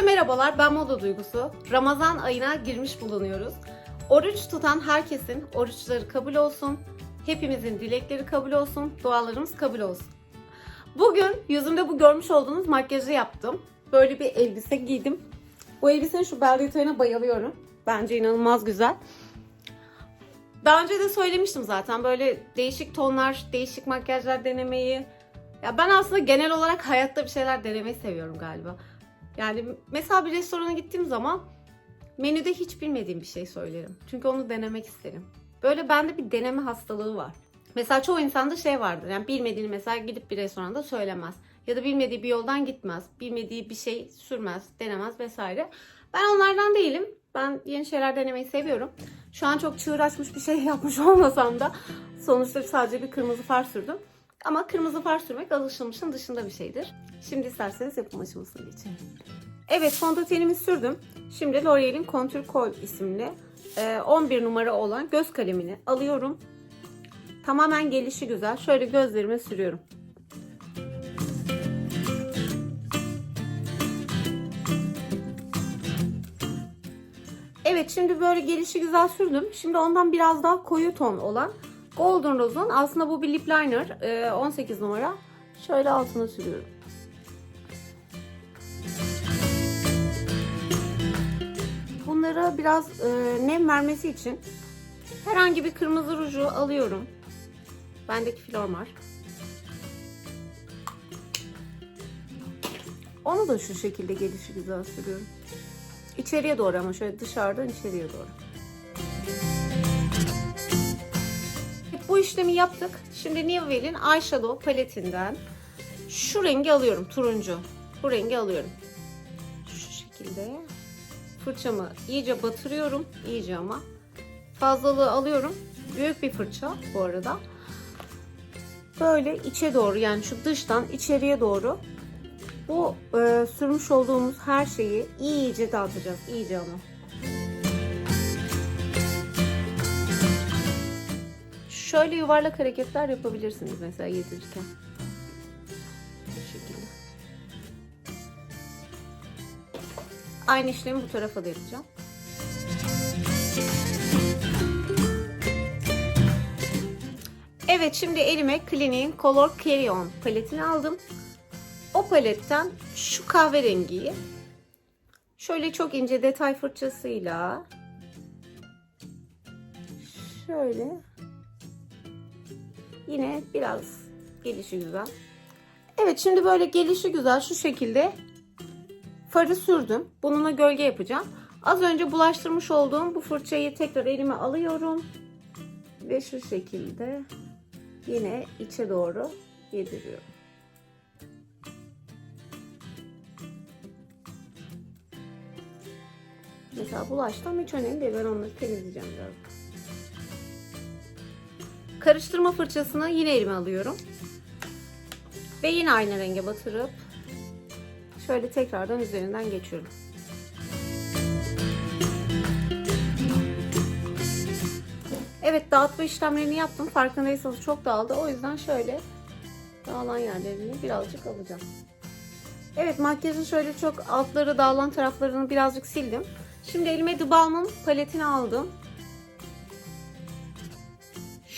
merhabalar, ben Moda Duygusu. Ramazan ayına girmiş bulunuyoruz. Oruç tutan herkesin oruçları kabul olsun. Hepimizin dilekleri kabul olsun, dualarımız kabul olsun. Bugün yüzümde bu görmüş olduğunuz makyajı yaptım. Böyle bir elbise giydim. Bu elbisenin şu bel detayına bayılıyorum. Bence inanılmaz güzel. Daha önce de söylemiştim zaten böyle değişik tonlar, değişik makyajlar denemeyi. Ya ben aslında genel olarak hayatta bir şeyler denemeyi seviyorum galiba. Yani mesela bir restorana gittiğim zaman menüde hiç bilmediğim bir şey söylerim. Çünkü onu denemek isterim. Böyle bende bir deneme hastalığı var. Mesela çoğu insanda şey vardır. Yani bilmediğini mesela gidip bir restoranda söylemez. Ya da bilmediği bir yoldan gitmez. Bilmediği bir şey sürmez, denemez vesaire. Ben onlardan değilim. Ben yeni şeyler denemeyi seviyorum. Şu an çok çığır açmış bir şey yapmış olmasam da sonuçta sadece bir kırmızı far sürdüm. Ama kırmızı far sürmek alışılmışın dışında bir şeydir. Şimdi isterseniz yapım aşamasına geçelim. Evet fondötenimi sürdüm. Şimdi L'Oreal'in Contour Kohl isimli e, 11 numara olan göz kalemini alıyorum. Tamamen gelişi güzel. Şöyle gözlerime sürüyorum. Evet şimdi böyle gelişi güzel sürdüm. Şimdi ondan biraz daha koyu ton olan Golden Rose'un aslında bu bir lip liner e, 18 numara. Şöyle altına sürüyorum. Bunlara biraz e, nem vermesi için herhangi bir kırmızı ruju alıyorum. Bendeki Flormar. Onu da şu şekilde gelişi güzel sürüyorum. İçeriye doğru ama şöyle dışarıdan içeriye doğru. Bu işlemi yaptık. Şimdi Nivell'in Eyeshadow paletinden şu rengi alıyorum. Turuncu. Bu rengi alıyorum. Şu şekilde. Fırçamı iyice batırıyorum. iyice ama. Fazlalığı alıyorum. Büyük bir fırça bu arada. Böyle içe doğru yani şu dıştan içeriye doğru bu e, sürmüş olduğumuz her şeyi iyice dağıtacağız. iyice ama. Şöyle yuvarlak hareketler yapabilirsiniz mesela yedirirken. Bu şekilde. Aynı işlemi bu tarafa da yapacağım. Evet şimdi elime Clinique'in Color Carry On paletini aldım. O paletten şu kahverengiyi şöyle çok ince detay fırçasıyla şöyle yine biraz gelişi güzel. Evet şimdi böyle gelişi güzel şu şekilde farı sürdüm. Bununla gölge yapacağım. Az önce bulaştırmış olduğum bu fırçayı tekrar elime alıyorum. Ve şu şekilde yine içe doğru yediriyorum. Mesela bulaştı ama hiç önemli değil. Ben onları temizleyeceğim biraz. Karıştırma fırçasını yine elime alıyorum. Ve yine aynı renge batırıp şöyle tekrardan üzerinden geçiyorum. Evet dağıtma işlemlerini yaptım. Farkındaysanız çok dağıldı. O yüzden şöyle dağılan yerlerini birazcık alacağım. Evet makyajın şöyle çok altları dağılan taraflarını birazcık sildim. Şimdi elime The Balm'ın paletini aldım.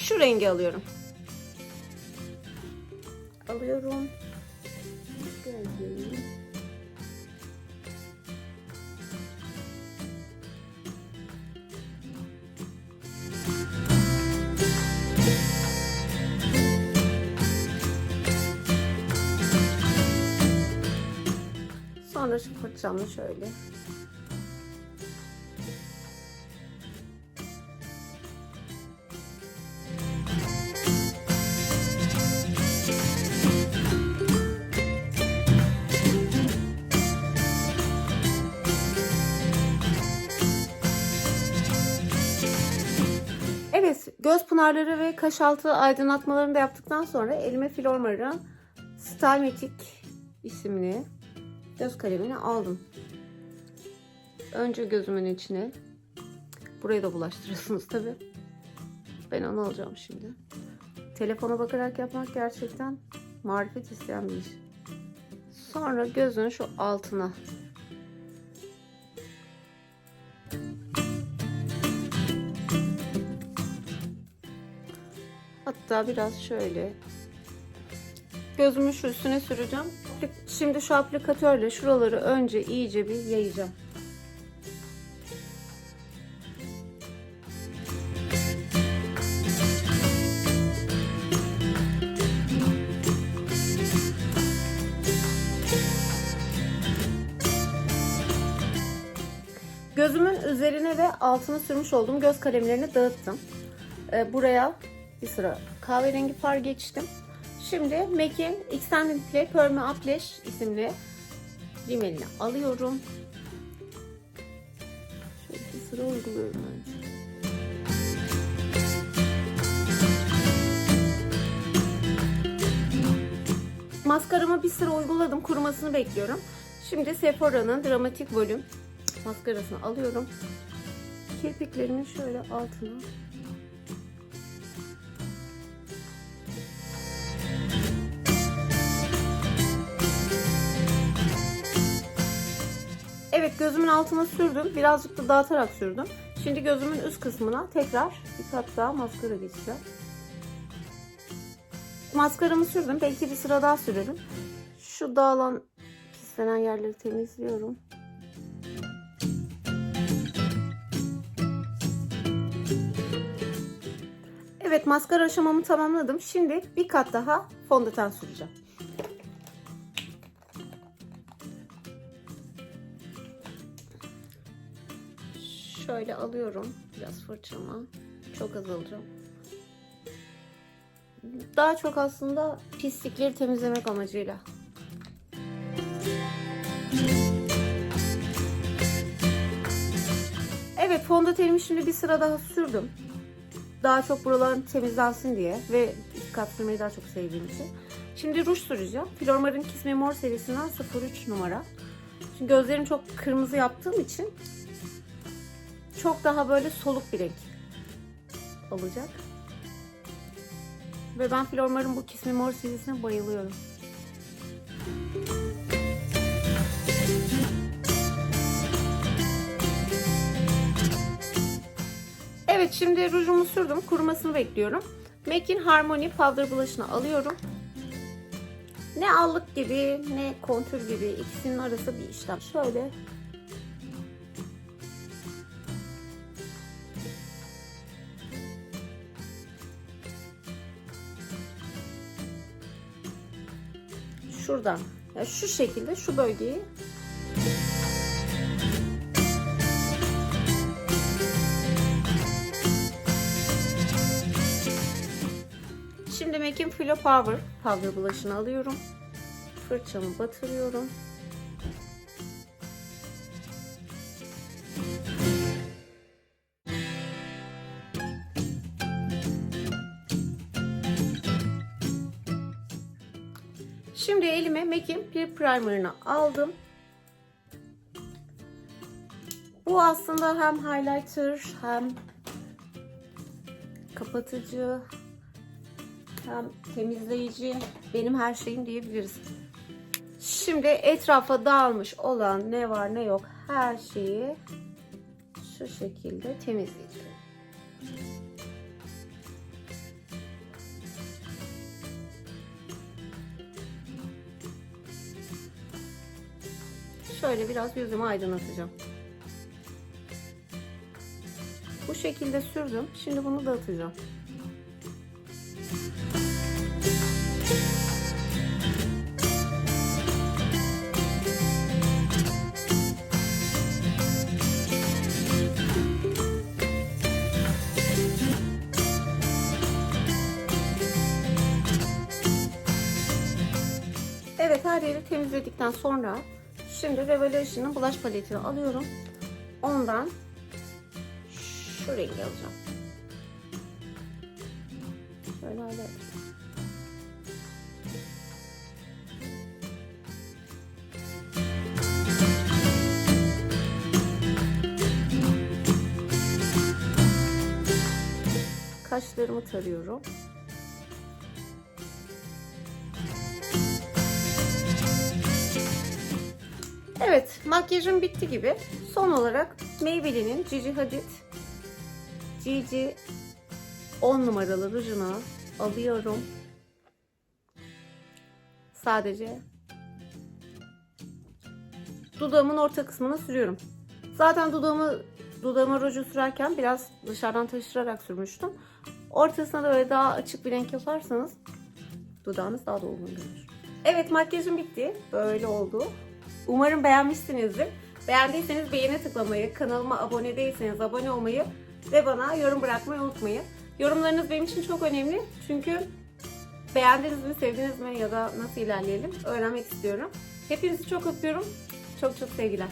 Şu rengi alıyorum. Alıyorum. Sonra şu fırçamla şöyle göz pınarları ve kaş altı aydınlatmalarını da yaptıktan sonra elime Flormar'ın Stymatic isimli göz kalemini aldım. Önce gözümün içine. Buraya da bulaştırıyorsunuz tabi. Ben onu alacağım şimdi. Telefona bakarak yapmak gerçekten marifet isteyen bir iş. Sonra gözün şu altına Hatta biraz şöyle. Gözümü şu üstüne süreceğim. Şimdi şu aplikatörle şuraları önce iyice bir yayacağım. Gözümün üzerine ve altına sürmüş olduğum göz kalemlerini dağıttım. Ee, buraya bir sıra kahverengi far geçtim. Şimdi MAC'in Extended Play Perma Uplash isimli rimelini alıyorum. Şöyle bir sıra uyguluyorum önce. Maskaramı bir sıra uyguladım. Kurumasını bekliyorum. Şimdi Sephora'nın Dramatic Volume maskarasını alıyorum. Kirpiklerimin şöyle altına gözümün altına sürdüm. Birazcık da dağıtarak sürdüm. Şimdi gözümün üst kısmına tekrar bir kat daha maskara geçeceğim. Maskaramı sürdüm. Belki bir sıra daha sürerim. Şu dağılan pislenen yerleri temizliyorum. Evet maskara aşamamı tamamladım. Şimdi bir kat daha fondöten süreceğim. Şöyle alıyorum biraz fırçama. Çok az alacağım. Daha çok aslında pislikleri temizlemek amacıyla. Evet fondötenimi şimdi bir sıra daha sürdüm. Daha çok buraların temizlensin diye ve kat sürmeyi daha çok sevdiğim için. Şimdi ruj süreceğim. Flormar'ın Kiss Me More serisinden 03 numara. Şimdi gözlerimi çok kırmızı yaptığım için çok daha böyle soluk bir renk olacak. Ve ben Flormar'ın bu Kiss Me More serisine bayılıyorum. Evet şimdi rujumu sürdüm. Kurumasını bekliyorum. MAC'in Harmony Powder Blush'ını alıyorum. Ne allık gibi ne kontür gibi ikisinin arası bir işlem. Şöyle şuradan yani şu şekilde şu bölgeyi Şimdi MAC'in Filo Power Powder Blush'ını alıyorum. Fırçamı batırıyorum. Şimdi elime MAC'in bir primer'ını aldım. Bu aslında hem highlighter hem kapatıcı hem temizleyici benim her şeyim diyebiliriz. Şimdi etrafa dağılmış olan ne var ne yok her şeyi şu şekilde temizleyeceğim. Şöyle biraz yüzümü aydınlatacağım. Bu şekilde sürdüm. Şimdi bunu dağıtacağım. Evet her yeri temizledikten sonra şimdi Revelation'ın bulaş paletini alıyorum. Ondan şu rengi alacağım. Şöyle öyle. Kaşlarımı tarıyorum. Makyajım bitti gibi. Son olarak Maybelline'in Gigi Hadid Gigi 10 numaralı rujunu alıyorum. Sadece dudağımın orta kısmına sürüyorum. Zaten dudağımı dudağıma ruju sürerken biraz dışarıdan taşırarak sürmüştüm. Ortasına da böyle daha açık bir renk yaparsanız dudağınız daha dolgun görünür. Evet makyajım bitti. Böyle oldu. Umarım beğenmişsinizdir. Beğendiyseniz beğene tıklamayı, kanalıma abone değilseniz abone olmayı ve bana yorum bırakmayı unutmayın. Yorumlarınız benim için çok önemli. Çünkü beğendiniz mi, sevdiniz mi ya da nasıl ilerleyelim öğrenmek istiyorum. Hepinizi çok öpüyorum. Çok çok sevgiler.